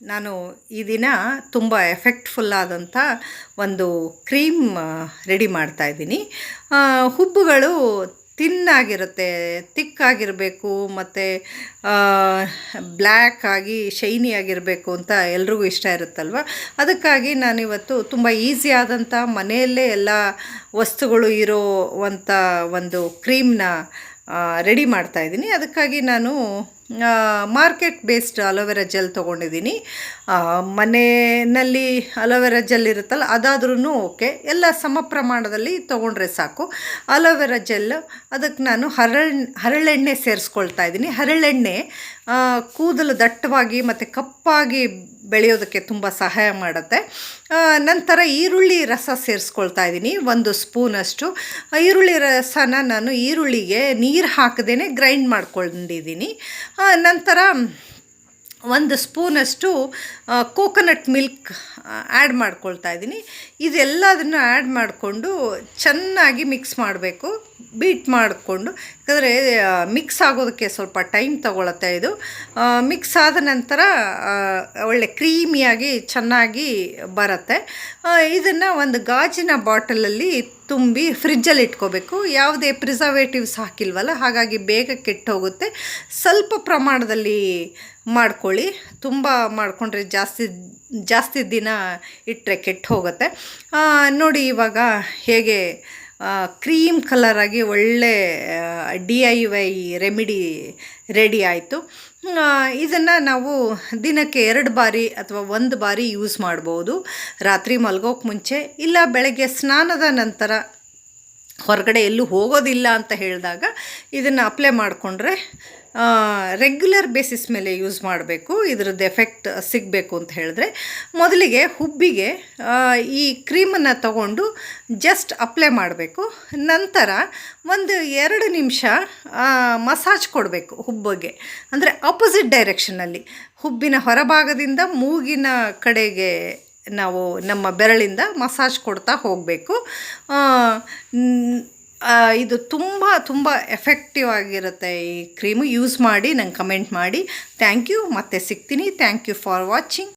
ನಾನು ಈ ದಿನ ತುಂಬ ಎಫೆಕ್ಟ್ಫುಲ್ ಆದಂಥ ಒಂದು ಕ್ರೀಮ್ ರೆಡಿ ಮಾಡ್ತಾ ಇದ್ದೀನಿ. ಹುಬ್ಬುಗಳು ತಿನ್ನಾಗಿರುತ್ತೆ, ತಿಕ್ಕಾಗಿರಬೇಕು, ಮತ್ತು ಬ್ಲ್ಯಾಕ್ ಆಗಿ ಶೈನಿ ಆಗಿರಬೇಕು ಅಂತ ಎಲ್ರಿಗೂ ಇಷ್ಟ ಇರುತ್ತಲ್ವ? ಅದಕ್ಕಾಗಿ ನಾನಿವತ್ತು ತುಂಬ ಈಸಿ ಆದಂಥ ಮನೆಯಲ್ಲೇ ಎಲ್ಲ ವಸ್ತುಗಳು ಇರೋ ಅಂಥ ಒಂದು ಕ್ರೀಮ್ನ ರೆಡಿ ಮಾಡ್ತಾ ಇದ್ದೀನಿ. ಅದಕ್ಕಾಗಿ ನಾನು ಮಾರ್ಕೆಟ್ ಬೇಸ್ಡ್ ಅಲೋವೆರಾ ಜೆಲ್ ತೊಗೊಂಡಿದ್ದೀನಿ. ಮನೆಯಲ್ಲಿ ಅಲೋವೆರಾ ಜೆಲ್ ಇರುತ್ತಲ್ಲ ಅದಾದ್ರೂ ಓಕೆ ಎಲ್ಲ ಸಮ ಪ್ರಮಾಣದಲ್ಲಿ ತೊಗೊಂಡ್ರೆ ಸಾಕು. ಅಲೋವೆರಾ ಜೆಲ್ ಅದಕ್ಕೆ ನಾನು ಹರಳ್, ಹರಳೆಣ್ಣೆ ಸೇರಿಸ್ಕೊಳ್ತಾ ಇದ್ದೀನಿ. ಹರಳೆಣ್ಣೆ ಕೂದಲು ದಟ್ಟವಾಗಿ ಮತ್ತು ಕಪ್ಪಾಗಿ ಬೆಳೆಯೋದಕ್ಕೆ ತುಂಬ ಸಹಾಯ ಮಾಡುತ್ತೆ. ನಂತರ ಈರುಳ್ಳಿ ರಸ ಸೇರಿಸ್ಕೊಳ್ತಾ ಇದ್ದೀನಿ, ಒಂದು ಸ್ಪೂನಷ್ಟು ಈರುಳ್ಳಿ ರಸನ ನಾನು ಈರುಳ್ಳಿಗೆ ನೀರು ಹಾಕದೇ ಗ್ರೈಂಡ್ ಮಾಡ್ಕೊಂಡಿದ್ದೀನಿ. ನಂತರ ಒಂದು ಸ್ಪೂನಷ್ಟು ಕೋಕೋನಟ್ ಮಿಲ್ಕ್ ಆ್ಯಡ್ ಮಾಡ್ಕೊಳ್ತಾ ಇದ್ದೀನಿ. ಇದೆಲ್ಲದನ್ನು ಆ್ಯಡ್ ಮಾಡಿಕೊಂಡು ಚೆನ್ನಾಗಿ ಮಿಕ್ಸ್ ಮಾಡಬೇಕು. ಬೀಟ್ ಮಾಡಿಕೊಂಡು, ಯಾಕಂದರೆ ಮಿಕ್ಸ್ ಆಗೋದಕ್ಕೆ ಸ್ವಲ್ಪ ಟೈಮ್ ತಗೊಳತ್ತೆ ಇದು. ಮಿಕ್ಸ್ ಆದ ನಂತರ ಒಳ್ಳೆ ಕ್ರೀಮಿಯಾಗಿ ಚೆನ್ನಾಗಿ ಬರುತ್ತೆ. ಇದನ್ನು ಒಂದು ಗಾಜಿನ ಬಾಟಲಲ್ಲಿ ತುಂಬಿ ಫ್ರಿಜ್ಜಲ್ಲಿ ಇಟ್ಕೋಬೇಕು. ಯಾವುದೇ ಪ್ರಿಸರ್ವೇಟಿವ್ಸ್ ಹಾಕಿಲ್ವಲ್ಲ, ಹಾಗಾಗಿ ಬೇಗ ಕೆಟ್ಟು ಹೋಗುತ್ತೆ ಸ್ವಲ್ಪ ಪ್ರಮಾಣದಲ್ಲಿ ಮಾಡ್ಕೊಳ್ಳಿ. ತುಂಬ ಮಾಡಿಕೊಂಡ್ರೆ ಜಾಸ್ತಿ ಜಾಸ್ತಿ ದಿನ ಇಟ್ಟರೆ ಕೆಟ್ಟು ಹೋಗುತ್ತೆ ನೋಡಿ ಇವಾಗ ಹೇಗೆ ಕ್ರೀಮ್ ಕಲರಾಗಿ ಒಳ್ಳೆ D I Y remedy ready ಆಯಿತು. ಇದನ್ನು ನಾವು ದಿನಕ್ಕೆ ಎರಡು ಬಾರಿ ಅಥವಾ ಒಂದು ಬಾರಿ ಯೂಸ್ ಮಾಡ್ಬೋದು. ರಾತ್ರಿ ಮಲ್ಗೋಕೆ ಮುಂಚೆ ಇಲ್ಲ ಬೆಳಗ್ಗೆ ಸ್ನಾನದ ನಂತರ ಹೊರಗಡೆ ಎಲ್ಲೂ ಹೋಗೋದಿಲ್ಲ ಅಂತ ಹೇಳಿದಾಗ ಇದನ್ನು ಅಪ್ಲೈ ಮಾಡಿಕೊಂಡ್ರೆ ರೆಗ್ಯುಲರ್ ಬೇಸಿಸ್ ಮೇಲೆ ಯೂಸ್ ಮಾಡಬೇಕು, ಇದ್ರದ್ದು ಎಫೆಕ್ಟ್ ಸಿಗಬೇಕು ಅಂತ ಹೇಳಿದ್ರೆ. ಮೊದಲಿಗೆ ಹುಬ್ಬಿಗೆ ಈ ಕ್ರೀಮನ್ನು ತಗೊಂಡು ಜಸ್ಟ್ ಅಪ್ಲೈ ಮಾಡಬೇಕು. ನಂತರ ಒಂದು ಎರಡು ನಿಮಿಷ ಮಸಾಜ್ ಕೊಡಬೇಕು ಹುಬ್ಬಿಗೆ. ಅಂದರೆ ಅಪೋಸಿಟ್ ಡೈರೆಕ್ಷನಲ್ಲಿ ಹುಬ್ಬಿನ ಹೊರಭಾಗದಿಂದ ಮೂಗಿನ ಕಡೆಗೆ ನಾವು ನಮ್ಮ ಬೆರಳಿಂದ ಮಸಾಜ್ ಕೊಡ್ತಾ ಹೋಗಬೇಕು. ಇದು ತುಂಬ ತುಂಬ ಎಫೆಕ್ಟಿವ್ ಆಗಿರುತ್ತೆ ಈ ಕ್ರೀಮು ಯೂಸ್ ಮಾಡಿ, ನಂಗೆ ಕಮೆಂಟ್ ಮಾಡಿ. ಥ್ಯಾಂಕ್ ಯು ಮತ್ತೆ ಸಿಗ್ತೀನಿ. Thank you for watching